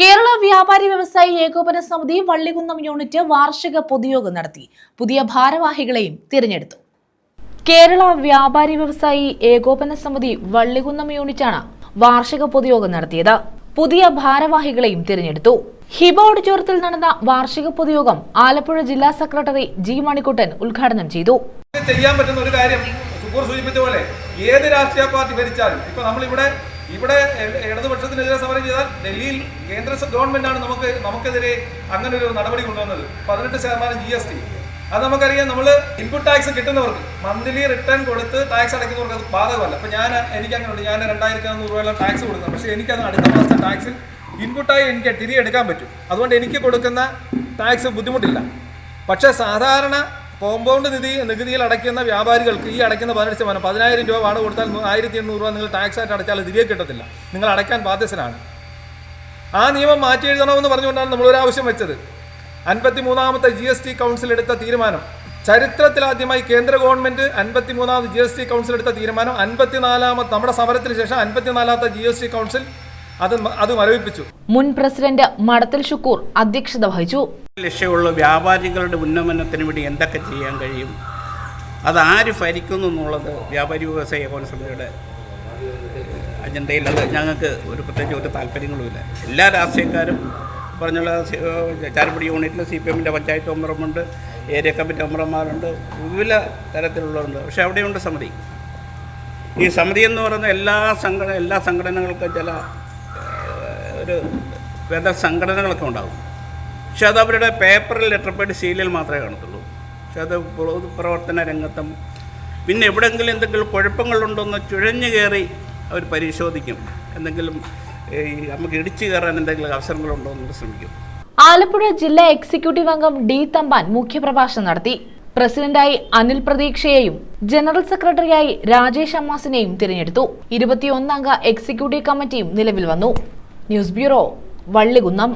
കേരള വ്യാപാരി വ്യവസായി ഏകോപന സമിതി വള്ളികുന്നം യൂണിറ്റ് വാർഷിക പൊതുയോഗം നടത്തി. പുതിയ ഭാരവാഹികളെയും തിരഞ്ഞെടുത്തു. കേരള വ്യാപാരി വ്യവസായി ഏകോപന സമിതി വള്ളികുന്നം യൂണിറ്റാണ് വാർഷിക പൊതുയോഗം നടത്തിയത്. പുതിയ ഭാരവാഹികളെയും തിരഞ്ഞെടുത്തു. ഹിബ ഓഡിറ്റോറിയത്തിൽ നടന്ന വാർഷിക പൊതുയോഗം ആലപ്പുഴ ജില്ലാ സെക്രട്ടറി ജി മണിക്കുട്ടൻ ഉദ്ഘാടനം ചെയ്തു. ചെയ്യാൻ പറ്റുന്ന ഒരു കാര്യം സൂചിപ്പിച്ച പോലെ ഏത് രാഷ്ട്രീയ പാർട്ടി ഭരിച്ചാലും ഇപ്പൊ നമ്മളിവിടെ ഇവിടെ ഇടതുപക്ഷത്തിനെതിരെ സമരം ചെയ്താൽ ഡൽഹിയിൽ കേന്ദ്ര ഗവൺമെന്റ് ഗവൺമെന്റാണ് നമുക്ക് നമുക്കെതിരെ അങ്ങനെ ഒരു നടപടി കൊണ്ടുവന്നത്. പതിനെട്ട് ശതമാനം ജി എസ് ടി. അത് നമുക്കറിയാം നമ്മൾ ഇൻപുട്ട് ടാക്സ് കിട്ടുന്നവർക്ക് മന്ത്ലി റിട്ടേൺ കൊടുത്ത് ടാക്സ് അടയ്ക്കുന്നവർക്ക് അത് ബാധകമല്ല. അപ്പൊ ഞാൻ എനിക്ക് അങ്ങനെ ഉണ്ട് ഞാൻ രണ്ടായിരത്തി അഞ്ഞൂറ് രൂപ ടാക്സ് കൊടുക്കുന്നത് പക്ഷേ എനിക്കത് അടുത്ത മാസത്തെ ടാക്സിൽ ഇൻപുട്ടായി എനിക്ക് തിരികെ എടുക്കാൻ പറ്റും. അതുകൊണ്ട് എനിക്ക് കൊടുക്കുന്ന ടാക്സ് ബുദ്ധിമുട്ടില്ല. പക്ഷേ സാധാരണ കോമ്പൗണ്ട് നിധി നികുതിയിൽ അടയ്ക്കുന്ന വ്യാപാരികൾക്ക് ഈ അടയ്ക്കുന്ന പതിനെട്ട് ശതമാനം പതിനായിരം രൂപ വാടക കൊടുത്താൽ ആയിരത്തി എണ്ണൂറ് രൂപ നിങ്ങൾ ടാക്സ് ആയിട്ട് അടച്ചാൽ തിരികെ കിട്ടത്തില്ല. നിങ്ങൾ അടയ്ക്കാൻ ബാധ്യസ്ഥനാണ്. ആ നിയമം മാറ്റി എഴുതണമെന്ന് പറഞ്ഞുകൊണ്ടാണ് നമ്മളൊരാവശ്യം വെച്ചത്. അൻപത്തി മൂന്നാമത്തെ ജി എസ് ടി കൗൺസിൽ എടുത്ത തീരുമാനം. ചരിത്രത്തിലാദ്യമായി കേന്ദ്ര ഗവൺമെന്റ് അൻപത്തി മൂന്നാമത് ജി എസ് ടി കൗൺസിൽ എടുത്ത തീരുമാനം. അൻപത്തിനാലാമത്തെ നമ്മുടെ സമരത്തിന് ശേഷം അൻപത്തിനാലാമത്തെ ജി എസ് ടി കൗൺസിൽ അത് അത് മരവിപ്പിച്ചു. മുൻ പ്രസിഡന്റ് മടത്തിൽ ഷുക്കൂർ അധ്യക്ഷത വഹിച്ചു. ലക്ഷ്യമുള്ള വ്യാപാരികളുടെ ഉന്നമനത്തിന് വേണ്ടി എന്തൊക്കെ ചെയ്യാൻ കഴിയും? അത് ആര് ഭരിക്കുന്നു എന്നുള്ളത് വ്യാപാരി വ്യവസായ കോൺസമിറ്റിയുടെ അജണ്ടയിൽ അത് ഞങ്ങൾക്ക് ഒരു പ്രത്യേകിച്ച് ഒരു താല്പര്യങ്ങളുമില്ല എല്ലാ രാഷ്ട്രീയക്കാരും പറഞ്ഞുള്ള ചാരപ്പടി യൂണിറ്റിൽ സി പി എമ്മിന്റെ പഞ്ചായത്ത് മെമ്പർമാരുണ്ട് ഏരിയ കമ്മിറ്റി മെമ്പർമാരുണ്ട് വിവിധ തരത്തിലുള്ളവരുണ്ട്. പക്ഷേ അവിടെയുണ്ട് സമിതി. ഈ സമിതി എന്ന് പറയുന്ന എല്ലാ സംഘടന എല്ലാ സംഘടനകൾക്കും ചില ഒരു വേദ സംഘടനകളൊക്കെ ഉണ്ടാകും. പക്ഷെ അത് അവരുടെ പേപ്പറിൽ ലെറ്റർ പേഡ് സീലിൽ മാത്രമേ കാണത്തുള്ളൂ. പക്ഷെ അത് പൊതുപ്രവർത്തന രംഗത്തും പിന്നെ എവിടെയെങ്കിലും എന്തെങ്കിലും കുഴപ്പങ്ങളുണ്ടോയെന്ന് ചുഴഞ്ഞു കയറി അവർ പരിശോധിക്കും. എന്തെങ്കിലും നമുക്ക് ഇടിച്ചു കയറാൻ എന്തെങ്കിലും അവസരങ്ങളുണ്ടോ എന്ന് ശ്രമിക്കും. ആലപ്പുഴ ജില്ലാ എക്സിക്യൂട്ടീവ് അംഗം ഡി തമ്പാൻ മുഖ്യപ്രഭാഷണം നടത്തി. പ്രസിഡന്റായി അനിൽ പ്രതീക്ഷയെയും ജനറൽ സെക്രട്ടറിയായി രാജേഷ് അമ്മാസിനെയും തിരഞ്ഞെടുത്തു. ഇരുപത്തിയൊന്നംഗ എക്സിക്യൂട്ടീവ് കമ്മിറ്റിയും നിലവിൽ വന്നു. News bureau Vallikunnam.